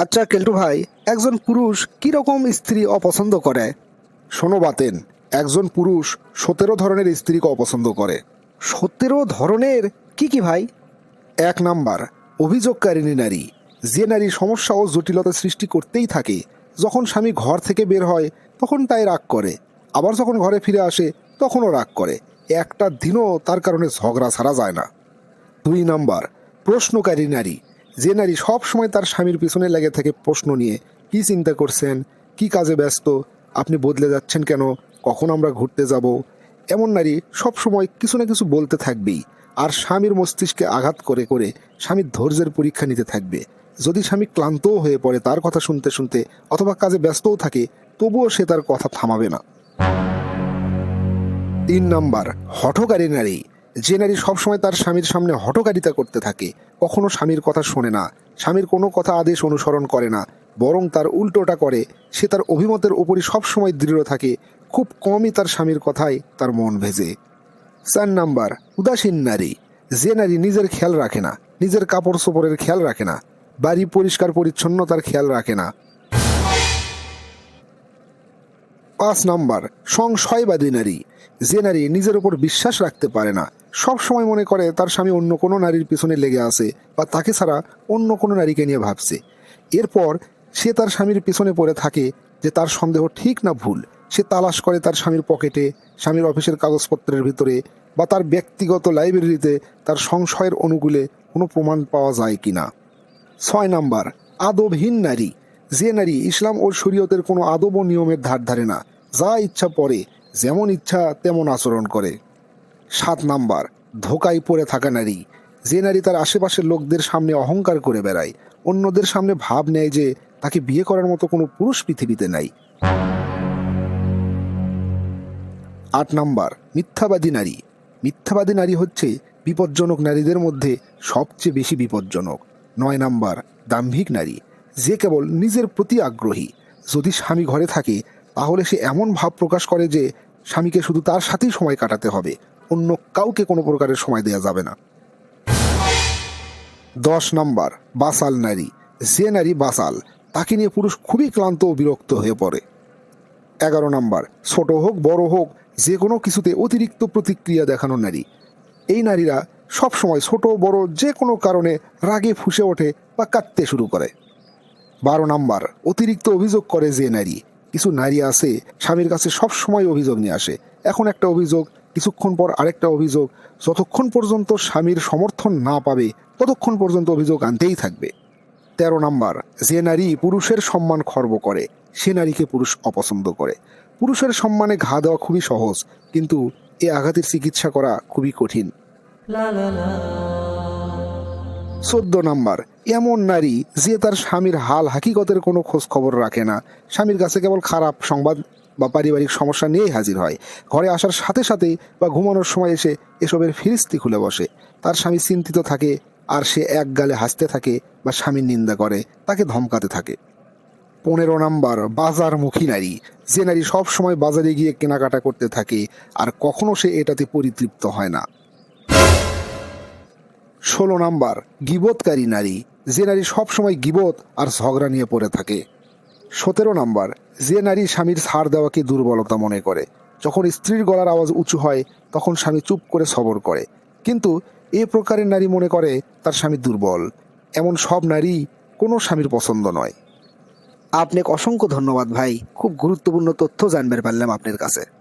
আচ্ছা কেল্টু ভাই একজন পুরুষ কি রকম স্ত্রী অপছন্দ করে? শোনো বাতেন একজন পুরুষ সতেরো ধরনের স্ত্রীকে অপছন্দ করে। সতেরো ধরনের? কি কি ভাই? এক নাম্বার অভিযোগকারিণী নারী। যে নারী সমস্যা ও জটিলতা সৃষ্টি করতেই থাকে যখন স্বামী ঘর থেকে বের হয় তখন তাই রাগ করে। আবার যখন ঘরে ফিরে আসে তখনও রাগ করে। একটা দিনও তার কারণে ঝগড়া ছাড়া যায় না। দুই নাম্বার প্রশ্নকারী নারী। যে নারী সব সময় তার স্বামীর পিছনে লেগে থাকে প্রশ্ন নিয়ে, কি চিন্তা করছেন? কি কাজে ব্যস্ত? আপনি বদলে যাচ্ছেন কেন? কখন আমরা ঘুরতে যাব? এমন নারী সব সময় কিছু না কিছু বলতে থাকবেই, আর স্বামীর মস্তিষ্কে আঘাত করে করে স্বামীর ধৈর্যের পরীক্ষা নিতে থাকবে। যদি স্বামী ক্লান্তও হয়ে পড়ে তার কথা শুনতে শুনতে, অথবা কাজে ব্যস্তও থাকে, তবুও সে তার কথা থামাবে না। তিন নাম্বার, হঠকারী নারী। যে নারী সবসময় তার স্বামীর সামনে হঠকারিতা করতে থাকে, কখনো স্বামীর কথা শোনে না, স্বামীর কোনো কথা আদেশ অনুসরণ করে না, বরং তার উল্টোটা করে, সে তার অভিমতের উপরই সবসময় দৃঢ় থাকে, খুব কমই তার স্বামীর কথায় তার মন ভেজে। চার নাম্বার, উদাসীন নারী। যে নারী নিজের খেয়াল রাখে না, নিজের কাপড় চোপড়ের খেয়াল রাখে না, বাড়ি পরিষ্কার পরিচ্ছন্নতার খেয়াল রাখে না পাঁচ নাম্বার সংশয়বাদী নারী যে নারী নিজের উপর বিশ্বাস রাখতে পারে না, সব সময় মনে করে তার স্বামী অন্য কোনো নারীর পিছনে লেগে আছে বা তাকে ছাড়া অন্য কোনো নারীকে নিয়ে ভাবছে। এরপর সে তার স্বামীর পিছনে পড়ে থাকে যে তার সন্দেহ ঠিক না ভুল। সে তালাশ করে তার স্বামীর পকেটে, স্বামীর অফিসের কাগজপত্রের ভিতরে বা তার ব্যক্তিগত লাইব্রেরিতে তার সংশয়ের অনুকূলে কোনো প্রমাণ পাওয়া যায় কি না ছয় নাম্বার, আদবহীন নারী। যে নারী ইসলাম ও শরীয়তের কোনো আদব ও নিয়মের ধার ধারে না, যা ইচ্ছা পড়ে, যেমন ইচ্ছা তেমন আচরণ করে। সাত নাম্বার, ধোকায় পড়ে থাকা নারী। যে নারী তার আশেপাশের লোকদের সামনে অহংকার করে বেড়ায়, অন্যদের সামনে ভাব নেয় যে তাকে বিয়ে করার মতো কোনো পুরুষ পৃথিবীতে নাই। আট নাম্বার, মিথ্যাবাদী নারী। মিথ্যাবাদী নারী হচ্ছে বিপজ্জনক নারীদের মধ্যে সবচেয়ে বেশি বিপজ্জনক। নয় নাম্বার, দাম্ভিক নারী। যে কেবল নিজের প্রতি আগ্রহী। যদি স্বামী ঘরে থাকে, তাহলে সে এমন ভাব প্রকাশ করে যে স্বামীকে শুধু তার সাথেই সময় কাটাতে হবে। অন্য কাউকে কোনো প্রকারের সময় দেওয়া যাবে না। দশ নম্বর, বাসাল নারী। যে নারী বাসাল, তাকে নিয়ে পুরুষ খুবই ক্লান্ত ও বিরক্ত হয়ে পড়ে। এগারো নাম্বার, ছোট হোক, বড় হোক, যে কোনো কিছুতে অতিরিক্ত প্রতিক্রিয়া দেখানো নারী। এই নারীরা সব সময় ছোট, বড়, যে কোনো কারণে রাগে ফুসে ওঠে বা কাঁদতে শুরু করে। বারো নাম্বার, অতিরিক্ত অভিযোগ করে যে নারী, কিছু নারী আছে, স্বামীর কাছে সব সময় অভিযোগ নিয়ে আসে। এখন একটা অভিযোগ, কিছুক্ষণ পর আরেকটা অভিযোগ, যতক্ষণ পর্যন্ত স্বামীর সমর্থন না পাবে, ততক্ষণ পর্যন্ত অভিযোগ আনতেই থাকবে। তেরো নাম্বার, যে নারী পুরুষের সম্মান খর্ব করে, সে নারীকে পুরুষ অপছন্দ করে। পুরুষের সম্মানে ঘা দেওয়া খুবই সহজ, কিন্তু এ আঘাতের চিকিৎসা করা খুবই কঠিন। চোদ্দ নাম্বার, এমন নারী যে তার স্বামীর হাল হাকিকতের কোনো খোঁজ খবর রাখে না। স্বামীর কাছে কেবল খারাপ সংবাদ বা পারিবারিক সমস্যা নিয়েই হাজির হয়। ঘরে আসার সাথে সাথেই বা ঘুমানোর সময় এসে এসবের ফিরিস্তি খুলে বসে। তার স্বামী চিন্তিত থাকে, আর সে এক গালে হাসতে থাকে বা স্বামীর নিন্দা করে, তাকে ধমকাতে থাকে। পনেরো নাম্বার, বাজারমুখী নারী। যে নারী সব সময় বাজারে গিয়ে কেনাকাটা করতে থাকে, আর কখনো সে এটাতে পরিতৃপ্ত হয় না। ষোলো নাম্বার গিবতকারী নারী, যে নারী সবসময় গিবত আর ঝগড়া নিয়ে পড়ে থাকে। সতেরো নাম্বার, যে নারী স্বামীর ছাড় দেওয়াকে দুর্বলতা মনে করে। যখন স্ত্রীর গলার আওয়াজ উঁচু হয়, তখন স্বামী চুপ করে সবর করে। কিন্তু এ প্রকারের নারী মনে করে তার স্বামী দুর্বল। এমন সব নারী কোনো স্বামীর পছন্দ নয়। আপনাকে অসংখ্য ধন্যবাদ ভাই। খুব গুরুত্বপূর্ণ তথ্য জানবার পারলাম আপনার কাছে।